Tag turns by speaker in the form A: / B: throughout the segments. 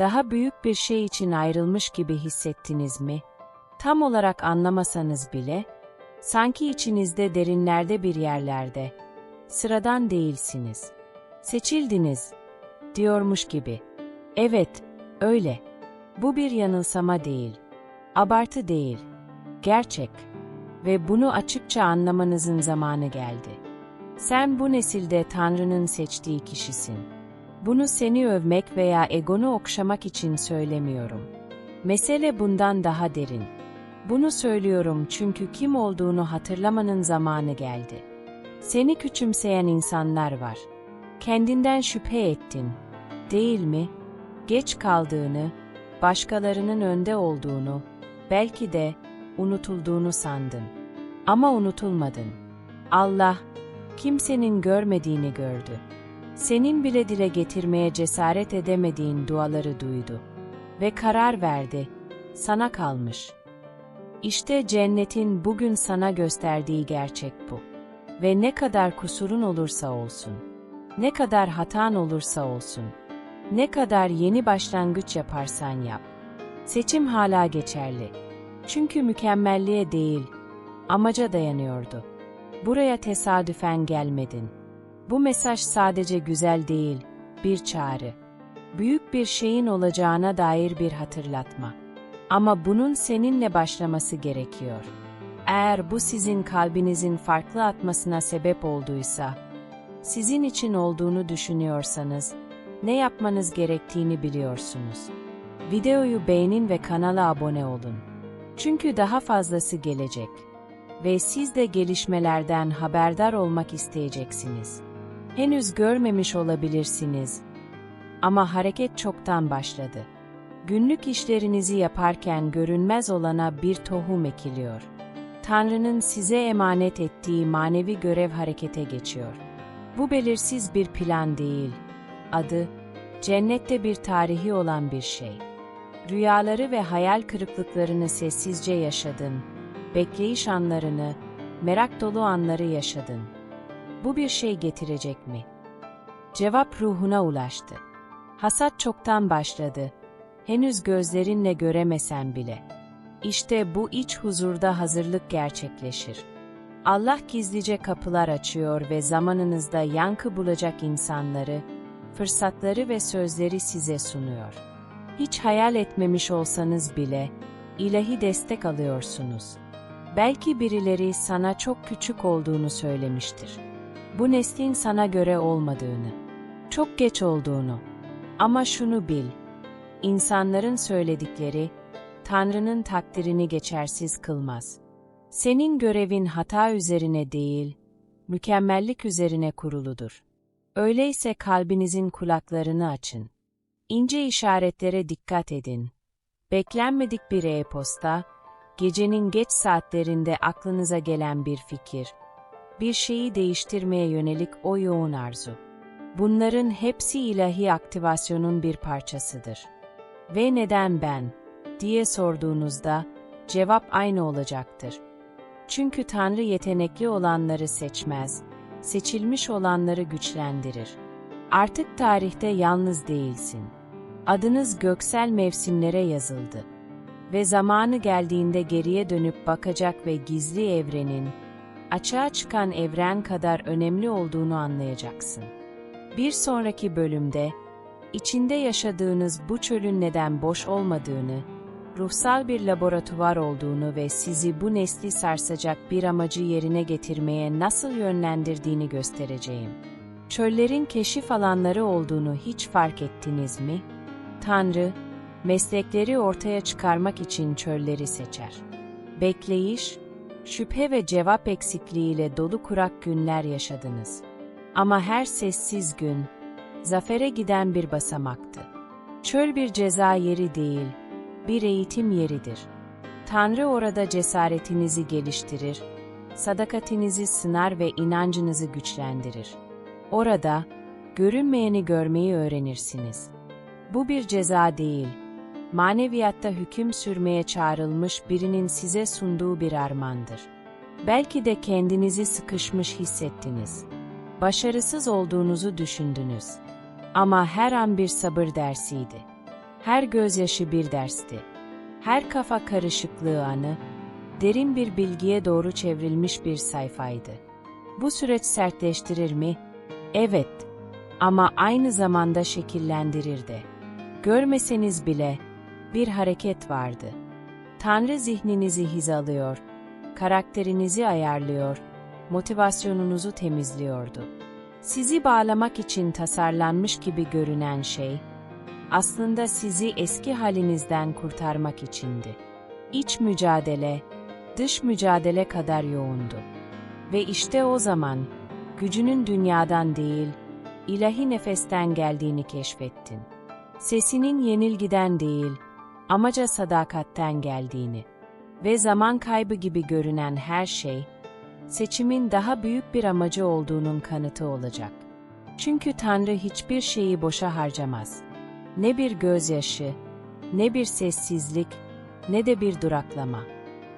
A: Daha büyük bir şey için ayrılmış gibi hissettiniz mi? Tam olarak anlamasanız bile, sanki içinizde derinlerde bir yerlerde, sıradan değilsiniz. Seçildiniz, diyormuş gibi. Evet, öyle. Bu bir yanılsama değil, abartı değil, gerçek. Ve bunu açıkça anlamanızın zamanı geldi. Sen bu nesilde Tanrı'nın seçtiği kişisin. Bunu seni övmek veya egonu okşamak için söylemiyorum. Mesele bundan daha derin. Bunu söylüyorum çünkü kim olduğunu hatırlamanın zamanı geldi. Seni küçümseyen insanlar var. Kendinden şüphe ettin, değil mi? Geç kaldığını, başkalarının önde olduğunu, belki de unutulduğunu sandın. Ama unutulmadın. Allah, kimsenin görmediğini gördü. Senin bile dile getirmeye cesaret edemediğin duaları duydu. Ve karar verdi, sana kalmış. İşte cennetin bugün sana gösterdiği gerçek bu. Ve ne kadar kusurun olursa olsun, ne kadar hatan olursa olsun, ne kadar yeni başlangıç yaparsan yap. Seçim hala geçerli. Çünkü mükemmelliğe değil, amaca dayanıyordu. Buraya tesadüfen gelmedin. Bu mesaj sadece güzel değil, bir çağrı. Büyük bir şeyin olacağına dair bir hatırlatma. Ama bunun seninle başlaması gerekiyor. Eğer bu sizin kalbinizin farklı atmasına sebep olduysa, sizin için olduğunu düşünüyorsanız, ne yapmanız gerektiğini biliyorsunuz. Videoyu beğenin ve kanala abone olun. Çünkü daha fazlası gelecek. Ve siz de gelişmelerden haberdar olmak isteyeceksiniz. Henüz görmemiş olabilirsiniz. Ama hareket çoktan başladı. Günlük işlerinizi yaparken görünmez olana bir tohum ekiliyor. Tanrı'nın size emanet ettiği manevi görev harekete geçiyor. Bu belirsiz bir plan değil. Adı, cennette bir tarihi olan bir şey. Rüyaları ve hayal kırıklıklarını sessizce yaşadın. Bekleyiş anlarını, merak dolu anları yaşadın. Bu bir şey getirecek mi? Cevap ruhuna ulaştı. Hasat çoktan başladı. Henüz gözlerinle göremesen bile. İşte bu iç huzurda hazırlık gerçekleşir. Allah gizlice kapılar açıyor ve zamanınızda yankı bulacak insanları, fırsatları ve sözleri size sunuyor. Hiç hayal etmemiş olsanız bile ilahi destek alıyorsunuz. Belki birileri sana çok küçük olduğunu söylemiştir. Bu neslin sana göre olmadığını, çok geç olduğunu. Ama şunu bil, insanların söyledikleri Tanrı'nın takdirini geçersiz kılmaz. Senin görevin hata üzerine değil, mükemmellik üzerine kuruludur. Öyleyse kalbinizin kulaklarını açın. İnce işaretlere dikkat edin. Beklenmedik bir e-posta, gecenin geç saatlerinde aklınıza gelen bir fikir, bir şeyi değiştirmeye yönelik o yoğun arzu. Bunların hepsi ilahi aktivasyonun bir parçasıdır. Ve neden ben, diye sorduğunuzda, cevap aynı olacaktır. Çünkü Tanrı yetenekli olanları seçmez, seçilmiş olanları güçlendirir. Artık tarihte yalnız değilsin. Adınız göksel mevsimlere yazıldı. Ve zamanı geldiğinde geriye dönüp bakacak ve gizli evrenin, açığa çıkan evren kadar önemli olduğunu anlayacaksın. Bir sonraki bölümde, içinde yaşadığınız bu çölün neden boş olmadığını, ruhsal bir laboratuvar olduğunu ve sizi bu nesli sarsacak bir amacı yerine getirmeye nasıl yönlendirdiğini göstereceğim. Çöllerin keşif alanları olduğunu hiç fark ettiniz mi? Tanrı, meslekleri ortaya çıkarmak için çölleri seçer. Bekleyiş, şüphe ve cevap eksikliğiyle dolu kurak günler yaşadınız. Ama her sessiz gün, zafere giden bir basamaktı. Çöl bir ceza yeri değil, bir eğitim yeridir. Tanrı orada cesaretinizi geliştirir, sadakatinizi sınar ve inancınızı güçlendirir. Orada, görünmeyeni görmeyi öğrenirsiniz. Bu bir ceza değil, maneviyatta hüküm sürmeye çağrılmış birinin size sunduğu bir armağandır. Belki de kendinizi sıkışmış hissettiniz. Başarısız olduğunuzu düşündünüz. Ama her an bir sabır dersiydi. Her gözyaşı bir dersti. Her kafa karışıklığı anı, derin bir bilgiye doğru çevrilmiş bir sayfaydı. Bu süreç sertleştirir mi? Evet. Ama aynı zamanda şekillendirir de. Görmeseniz bile bir hareket vardı. Tanrı zihninizi hizalıyor, karakterinizi ayarlıyor, motivasyonunuzu temizliyordu. Sizi bağlamak için tasarlanmış gibi görünen şey, aslında sizi eski halinizden kurtarmak içindi. İç mücadele, dış mücadele kadar yoğundu. Ve işte o zaman, gücünün dünyadan değil, ilahi nefesten geldiğini keşfettin. Sesinin yenilgiden değil, amaca sadakatten geldiğini ve zaman kaybı gibi görünen her şey, seçimin daha büyük bir amacı olduğunun kanıtı olacak. Çünkü Tanrı hiçbir şeyi boşa harcamaz. Ne bir gözyaşı, ne bir sessizlik, ne de bir duraklama.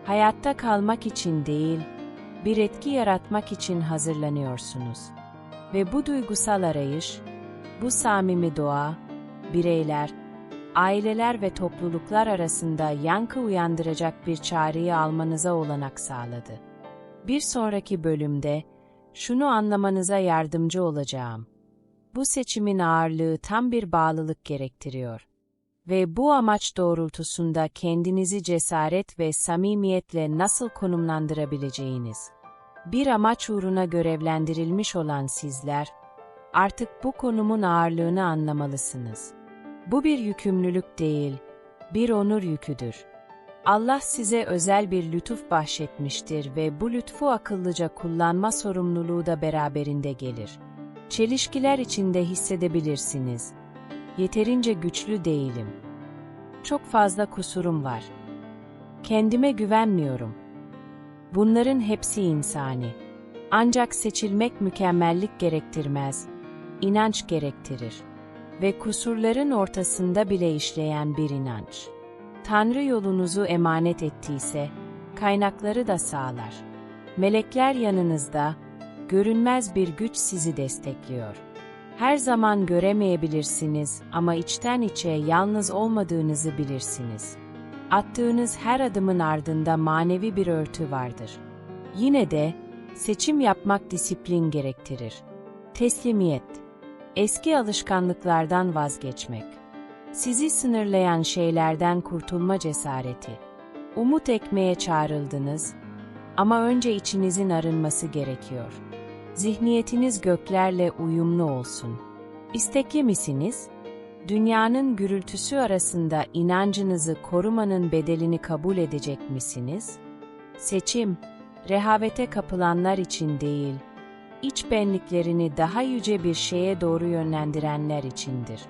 A: Hayatta kalmak için değil, bir etki yaratmak için hazırlanıyorsunuz. Ve bu duygusal arayış, bu samimi doğa, bireyler, aileler ve topluluklar arasında yankı uyandıracak bir çağrıyı almanıza olanak sağladı. Bir sonraki bölümde şunu anlamanıza yardımcı olacağım. Bu seçimin ağırlığı tam bir bağlılık gerektiriyor. Ve bu amaç doğrultusunda kendinizi cesaret ve samimiyetle nasıl konumlandırabileceğiniz. Bir amaç uğruna görevlendirilmiş olan sizler, artık bu konumun ağırlığını anlamalısınız. Bu bir yükümlülük değil, bir onur yüküdür. Allah size özel bir lütuf bahşetmiştir ve bu lütfu akıllıca kullanma sorumluluğu da beraberinde gelir. Çelişkiler içinde hissedebilirsiniz. Yeterince güçlü değilim. Çok fazla kusurum var. Kendime güvenmiyorum. Bunların hepsi insani. Ancak seçilmek mükemmellik gerektirmez, inanç gerektirir ve kusurların ortasında bile işleyen bir inanç. Tanrı yolunuzu emanet ettiyse, kaynakları da sağlar. Melekler yanınızda, görünmez bir güç sizi destekliyor. Her zaman göremeyebilirsiniz ama içten içe yalnız olmadığınızı bilirsiniz. Attığınız her adımın ardında manevi bir örtü vardır. Yine de seçim yapmak disiplin gerektirir. Teslimiyet, eski alışkanlıklardan vazgeçmek, sizi sınırlayan şeylerden kurtulma cesareti. Umut ekmeye çağrıldınız ama önce içinizin arınması gerekiyor. Zihniyetiniz göklerle uyumlu olsun. İstekli misiniz? Dünyanın gürültüsü arasında inancınızı korumanın bedelini kabul edecek misiniz? Seçim, rehavete kapılanlar için değil, iç benliklerini daha yüce bir şeye doğru yönlendirenler içindir.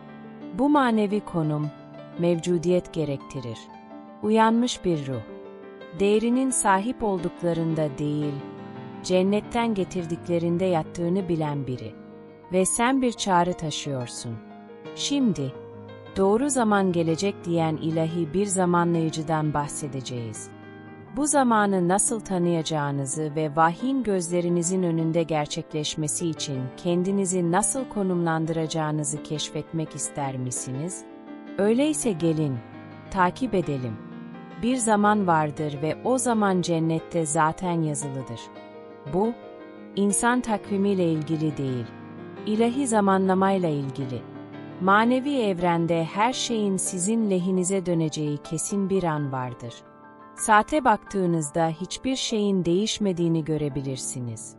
A: Bu manevi konum, mevcudiyet gerektirir. Uyanmış bir ruh. Değerinin sahip olduklarında değil, cennetten getirdiklerinde yattığını bilen biri. Ve sen bir çağrı taşıyorsun. Şimdi, doğru zaman gelecek diyen ilahi bir zamanlayıcıdan bahsedeceğiz. Bu zamanı nasıl tanıyacağınızı ve vahyin gözlerinizin önünde gerçekleşmesi için kendinizi nasıl konumlandıracağınızı keşfetmek ister misiniz? Öyleyse gelin, takip edelim. Bir zaman vardır ve o zaman cennette zaten yazılıdır. Bu, insan takvimiyle ilgili değil, ilahi zamanlamayla ilgili. Manevi evrende her şeyin sizin lehinize döneceği kesin bir an vardır.'' Saate baktığınızda hiçbir şeyin değişmediğini görebilirsiniz.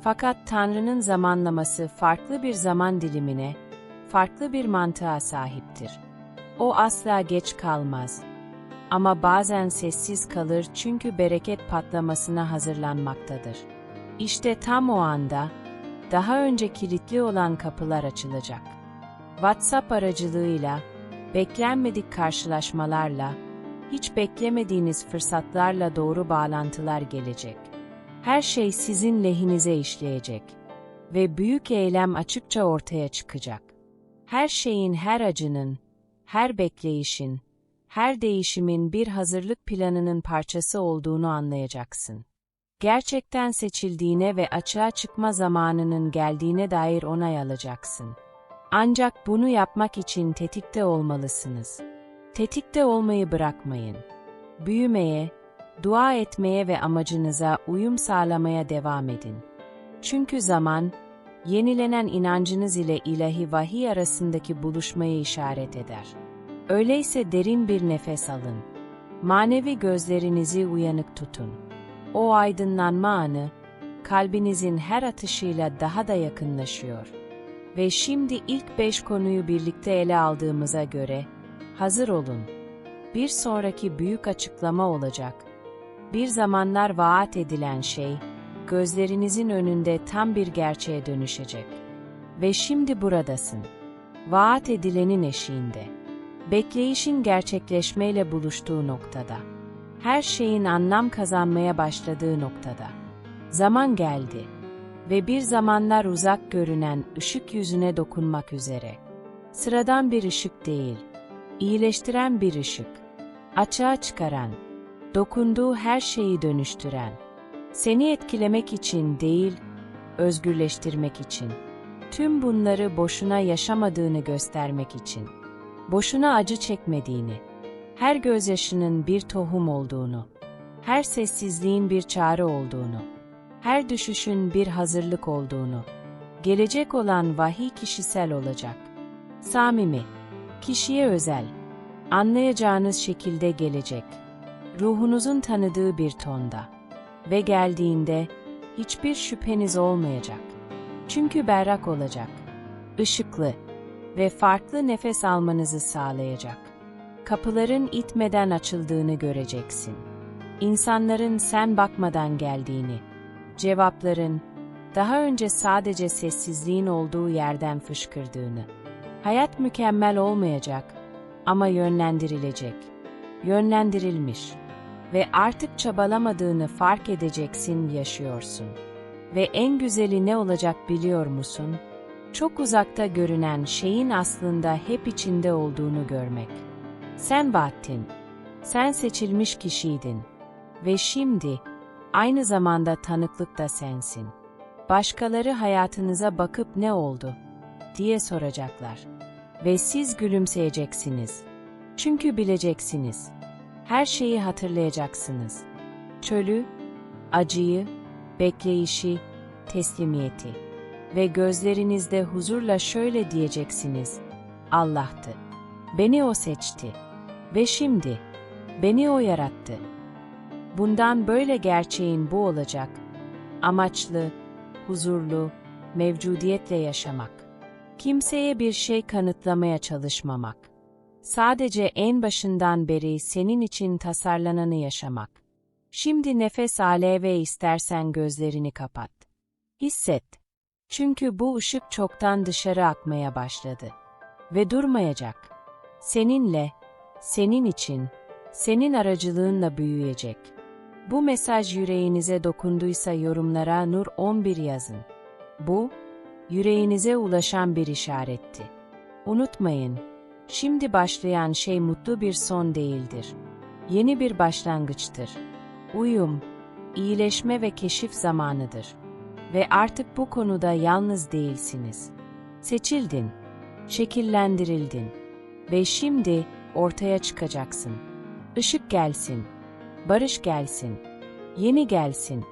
A: Fakat Tanrı'nın zamanlaması farklı bir zaman dilimine, farklı bir mantığa sahiptir. O asla geç kalmaz. Ama bazen sessiz kalır çünkü bereket patlamasına hazırlanmaktadır. İşte tam o anda, daha önce kilitli olan kapılar açılacak. WhatsApp aracılığıyla, beklenmedik karşılaşmalarla, hiç beklemediğiniz fırsatlarla doğru bağlantılar gelecek. Her şey sizin lehinize işleyecek ve büyük eylem açıkça ortaya çıkacak. Her şeyin, her acının, her bekleyişin, her değişimin bir hazırlık planının parçası olduğunu anlayacaksın. Gerçekten seçildiğine ve açığa çıkma zamanının geldiğine dair onay alacaksın. Ancak bunu yapmak için tetikte olmalısınız. Tetikte olmayı bırakmayın. Büyümeye, dua etmeye ve amacınıza uyum sağlamaya devam edin. Çünkü zaman, yenilenen inancınız ile ilahi vahiy arasındaki buluşmayı işaret eder. Öyleyse derin bir nefes alın. Manevi gözlerinizi uyanık tutun. O aydınlanma anı, kalbinizin her atışıyla daha da yakınlaşıyor. Ve şimdi ilk beş konuyu birlikte ele aldığımıza göre, hazır olun. Bir sonraki büyük açıklama olacak. Bir zamanlar vaat edilen şey, gözlerinizin önünde tam bir gerçeğe dönüşecek. Ve şimdi buradasın. Vaat edilenin eşiğinde. Bekleyişin gerçekleşmeyle buluştuğu noktada. Her şeyin anlam kazanmaya başladığı noktada. Zaman geldi ve bir zamanlar uzak görünen ışık yüzüne dokunmak üzere. Sıradan bir ışık değil, iyileştiren bir ışık. Açığa çıkaran, dokunduğu her şeyi dönüştüren. Seni etkilemek için değil, özgürleştirmek için. Tüm bunları boşuna yaşamadığını göstermek için. Boşuna acı çekmediğini. Her gözyaşının bir tohum olduğunu. Her sessizliğin bir çare olduğunu. Her düşüşün bir hazırlık olduğunu. Gelecek olan vahiy kişisel olacak. Samimi, kişiye özel, anlayacağınız şekilde gelecek. Ruhunuzun tanıdığı bir tonda. Ve geldiğinde hiçbir şüpheniz olmayacak. Çünkü berrak olacak. ışıklı ve farklı nefes almanızı sağlayacak. Kapıların itmeden açıldığını göreceksin. İnsanların sen bakmadan geldiğini, cevapların daha önce sadece sessizliğin olduğu yerden fışkırdığını. Hayat mükemmel olmayacak ama yönlendirilecek. Yönlendirilmiş ve artık çabalamadığını fark edeceksin, yaşıyorsun. Ve en güzeli ne olacak biliyor musun? Çok uzakta görünen şeyin aslında hep içinde olduğunu görmek. Sen Bahattin, sen seçilmiş kişiydin ve şimdi aynı zamanda tanıklık da sensin. Başkaları hayatınıza bakıp ne oldu diye soracaklar ve siz gülümseyeceksiniz. Çünkü bileceksiniz. Her şeyi hatırlayacaksınız. Çölü, acıyı, bekleyişi, teslimiyeti ve gözlerinizde huzurla şöyle diyeceksiniz. Allah'tı. Beni O seçti. Ve şimdi, beni O yarattı. Bundan böyle gerçeğin bu olacak. Amaçlı, huzurlu, mevcudiyetle yaşamak. Kimseye bir şey kanıtlamaya çalışmamak. Sadece en başından beri senin için tasarlananı yaşamak. Şimdi nefes ale ve istersen gözlerini kapat. Hisset. Çünkü bu ışık çoktan dışarı akmaya başladı. Ve durmayacak. Seninle, senin için, senin aracılığınla büyüyecek. Bu mesaj yüreğinize dokunduysa yorumlara Nur 11 yazın. Bu, yüreğinize ulaşan bir işaretti. Unutmayın, şimdi başlayan şey mutlu bir son değildir. Yeni bir başlangıçtır. Uyum, iyileşme ve keşif zamanıdır. Ve artık bu konuda yalnız değilsiniz. Seçildin, şekillendirildin ve şimdi ortaya çıkacaksın. Işık gelsin, barış gelsin, yeni gelsin,